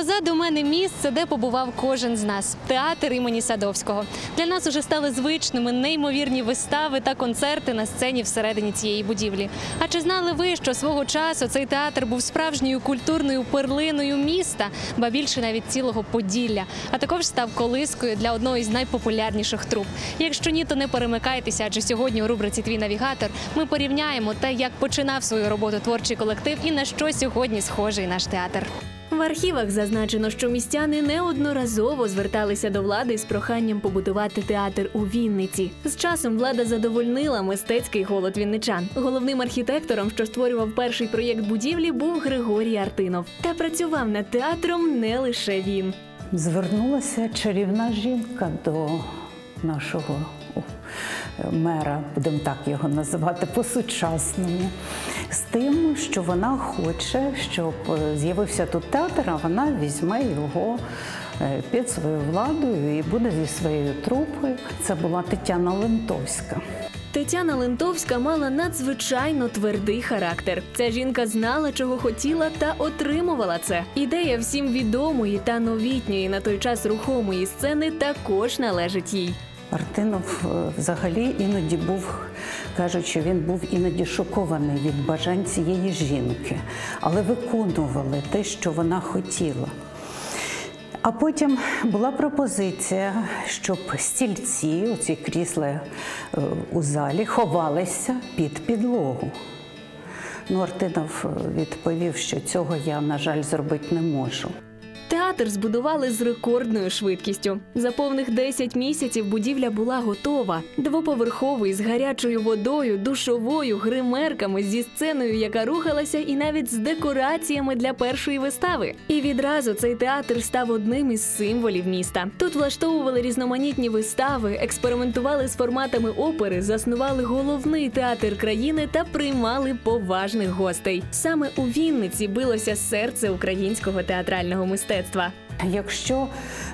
Позаду мене місце, де побував кожен з нас театр імені Садовського. Для нас уже стали звичними неймовірні вистави та концерти на сцені всередині цієї будівлі. А чи знали ви, що свого часу цей театр був справжньою культурною перлиною міста, ба більше навіть цілого Поділля, а також став колискою для одної з найпопулярніших труп. Якщо ні, то не перемикайтеся, адже сьогодні у рубриці Твій навігатор ми порівняємо те, як починав свою роботу творчий колектив і на що сьогодні схожий наш театр. В архівах зазначено, що містяни неодноразово зверталися до влади з проханням побудувати театр у Вінниці. З часом влада задовольнила мистецький голод вінничан. Головним архітектором, що створював перший проєкт будівлі, був Григорій Артинов. Та працював над театром не лише він. Звернулася чарівна жінка до нашого мера, будемо так його називати, по-сучасному, з тим, що вона хоче, щоб е, з'явився тут театр, а вона візьме його е, під свою владою і буде зі своєю трупою. Це була Тетяна Лентовська. Тетяна Лентовська мала надзвичайно твердий характер. Ця жінка знала, чого хотіла, та отримувала це. Ідея всім відомої та новітньої на той час рухомої сцени також належить їй. Мартинов е, взагалі іноді був, кажуть, що він був іноді шокований від бажань цієї жінки, але виконували те, що вона хотіла. А потім була пропозиція, щоб стільці, оці крісла е, у залі, ховалися під підлогу. Ну, Артинов е, відповів, що цього я, на жаль, зробити не можу. Театр збудували з рекордною швидкістю. За повних 10 місяців будівля була готова. Двоповерховий з гарячою водою, душовою, гримерками, зі сценою, яка рухалася, і навіть з декораціями для першої вистави. І відразу цей театр став одним із символів міста. Тут влаштовували різноманітні вистави, експериментували з форматами опери, заснували головний театр країни та приймали поважних гостей. Саме у Вінниці билося серце українського театрального мистецтва мистецтва. Якщо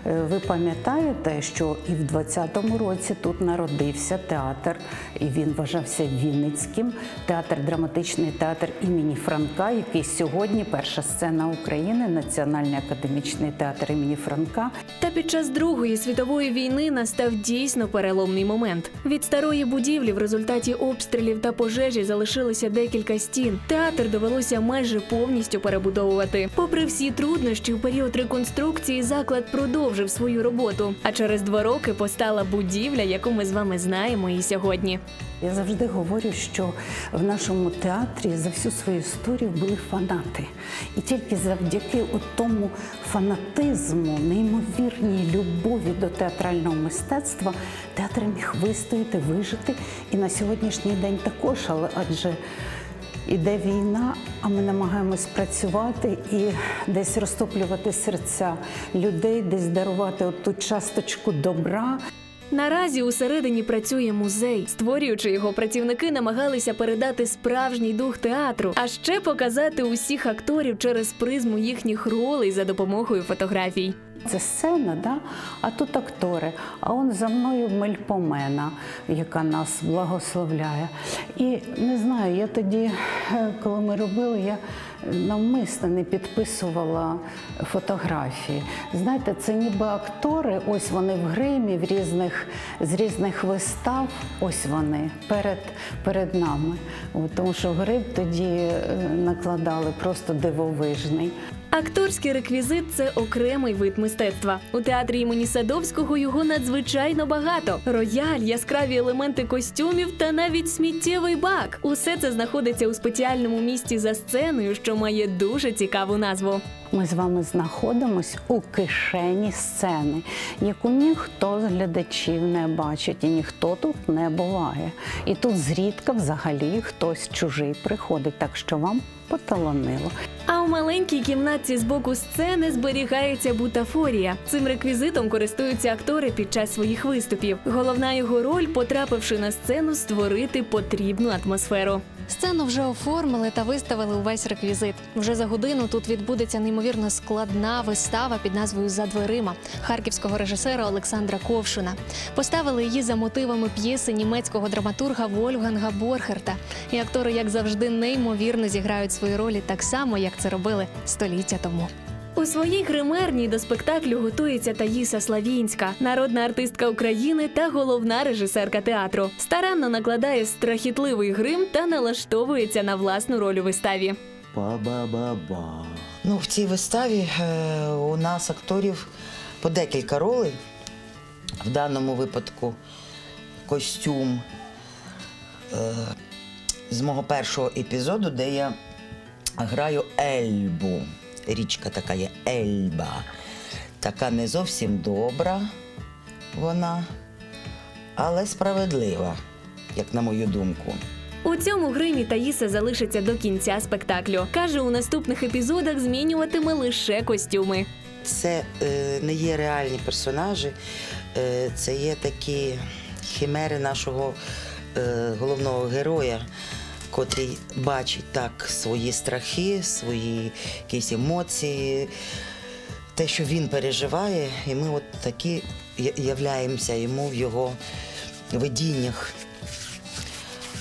е, ви пам'ятаєте, що і в 20-му році тут народився театр, і він вважався Вінницьким, театр, драматичний театр імені Франка, який сьогодні перша сцена України, Національний академічний театр імені Франка. Та під час Другої світової війни настав дійсно переломний момент. Від старої будівлі в результаті обстрілів та пожежі залишилося декілька стін. Театр довелося майже повністю перебудовувати. Попри всі труднощі, у період реконструкції заклад продовжив свою роботу. А через два роки постала будівля, яку ми з вами знаємо і сьогодні. Я завжди говорю, що в нашому театрі за всю свою історію були фанати. І тільки завдяки тому фанатизму, неймовірній любові до театрального мистецтва театр міг вистояти, вижити. І на сьогоднішній день також, але адже іде війна, а ми намагаємось працювати і десь розтоплювати серця людей, десь дарувати оту часточку добра. Наразі усередині працює музей. Створюючи його, працівники намагалися передати справжній дух театру, а ще показати усіх акторів через призму їхніх ролей за допомогою фотографій. Це сцена, да? а тут актори. А он за мною мельпомена, яка нас благословляє. І не знаю, я тоді, е, коли ми робили, я навмисно не підписувала фотографії. Знаєте, це ніби актори, ось вони в гримі, в різних, з різних вистав, ось вони перед, перед нами. Тому що гриб тоді е, накладали просто дивовижний. Акторський реквізит це окремий вид мистецтва. У театрі імені Садовського його надзвичайно багато: рояль, яскраві елементи костюмів та навіть сміттєвий бак. Усе це знаходиться у спеціальному місці за сценою, що має дуже цікаву назву. Ми з вами знаходимось у кишені сцени, яку ніхто з глядачів не бачить і ніхто тут не буває. І тут зрідка взагалі хтось чужий приходить, так що вам поталанило. У маленькій кімнатці з боку сцени зберігається бутафорія. Цим реквізитом користуються актори під час своїх виступів. Головна його роль, потрапивши на сцену, створити потрібну атмосферу. Сцену вже оформили та виставили увесь реквізит. Вже за годину тут відбудеться неймовірно складна вистава під назвою За дверима харківського режисера Олександра Ковшуна. Поставили її за мотивами п'єси німецького драматурга Вольфганга Борхерта. І актори, як завжди, неймовірно зіграють свої ролі так само, як це робили століття тому. У своїй гримерній до спектаклю готується Таїса Славінська, народна артистка України та головна режисерка театру. Старанно накладає страхітливий грим та налаштовується на власну роль у виставі. Ба-ба-ба-ба. Ну, в цій виставі е, у нас акторів по декілька ролей. В даному випадку костюм е, з мого першого епізоду, де я граю Ельбу. Річка така є Ельба. Така не зовсім добра вона, але справедлива, як на мою думку. У цьому гримі Таїса залишиться до кінця спектаклю. Каже, у наступних епізодах змінюватиме лише костюми. Це е, не є реальні персонажі, е, це є такі химери нашого е, головного героя, котрий бачить так свої страхи, свої якісь емоції, те, що він переживає, і ми от такі являємося йому в його видіннях.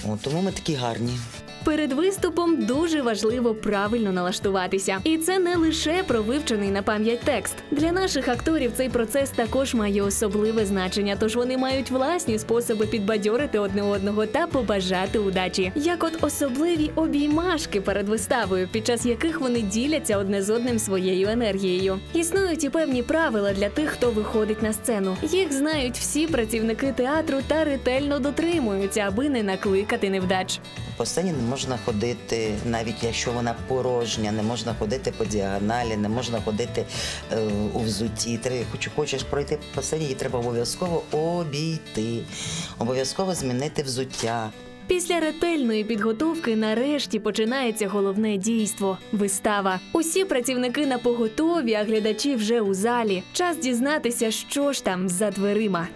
От, тому ми такі гарні. Перед виступом дуже важливо правильно налаштуватися, і це не лише про вивчений на пам'ять текст. Для наших акторів цей процес також має особливе значення, тож вони мають власні способи підбадьорити одне одного та побажати удачі, як от особливі обіймашки перед виставою, під час яких вони діляться одне з одним своєю енергією. Існують і певні правила для тих, хто виходить на сцену. Їх знають всі працівники театру та ретельно дотримуються, аби не накликати невдач. По сцені не можна ходити, навіть якщо вона порожня, не можна ходити по діагоналі, не можна ходити е, у взутті. Хоч хочеш пройти по сцені, її треба обов'язково обійти, обов'язково змінити взуття. Після ретельної підготовки нарешті починається головне дійство вистава. Усі працівники на поготові, а глядачі вже у залі. Час дізнатися, що ж там за дверима.